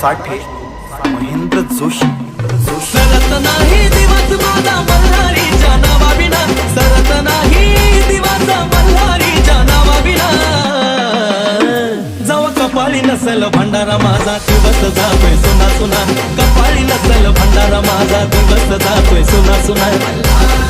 साठे महेंद्र जोशी. सरत नाही दिवस माझा मल्हारीच्या नावाविना सरत नाही दिवस मल्हारीच्या नावाविना जाऊ कपाळी नसल भंडारा माझा दिवस जातोय सुना सुना. कपाळी नसल भंडारा माझा दिवस जातोय सुना सुना.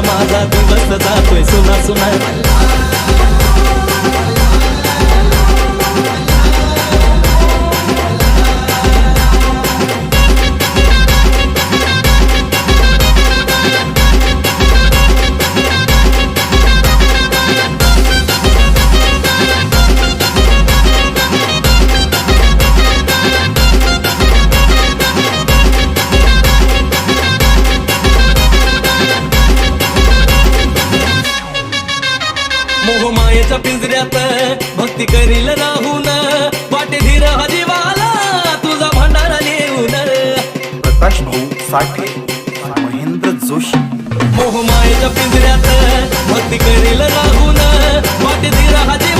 माझा दिवस जातोय. सुना सुना. मोहमायेच्या पिंजऱ्यात. भक्ती करील राहून. वाटे धीर हजीवाला तुझा भंडारा नेऊन. प्रकाश भाऊ साठे महेंद्र जोशी. मोहमायेच्या पिंजऱ्यात. भक्ती करील राहून. वाटे धीर हजीवाला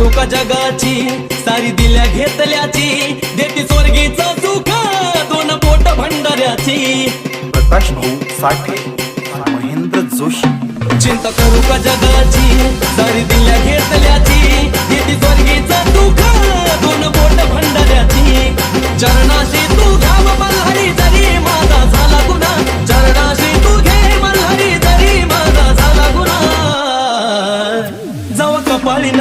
करू का जगाची सारी दिल्या घेतल्याची देती स्वर्गीचं सुख दोन पोट भंडाऱ्याची. प्रकाश भाऊ साठे महेंद्र जोशी. चिंता करू का जगाची सारी दिल्या घेतल्याची देती स्वर्गीचं सुख दोन पोट भंडाऱ्याची. चरणाशी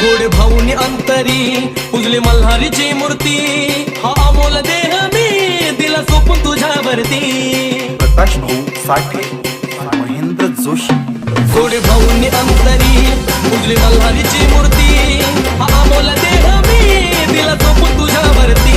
गोड भाऊनी अंतरी उजली मल्हारीची मूर्ती. हा अमोल देह मी दिला सोपून तुझ्यावरती. प्रकाश भाऊ साठे महेंद्र जोशी. गोड भाऊनी अंतरी उजली मल्हारीची मूर्ती. हा अमोल देह मी दिला सोपून तुझ्यावरती.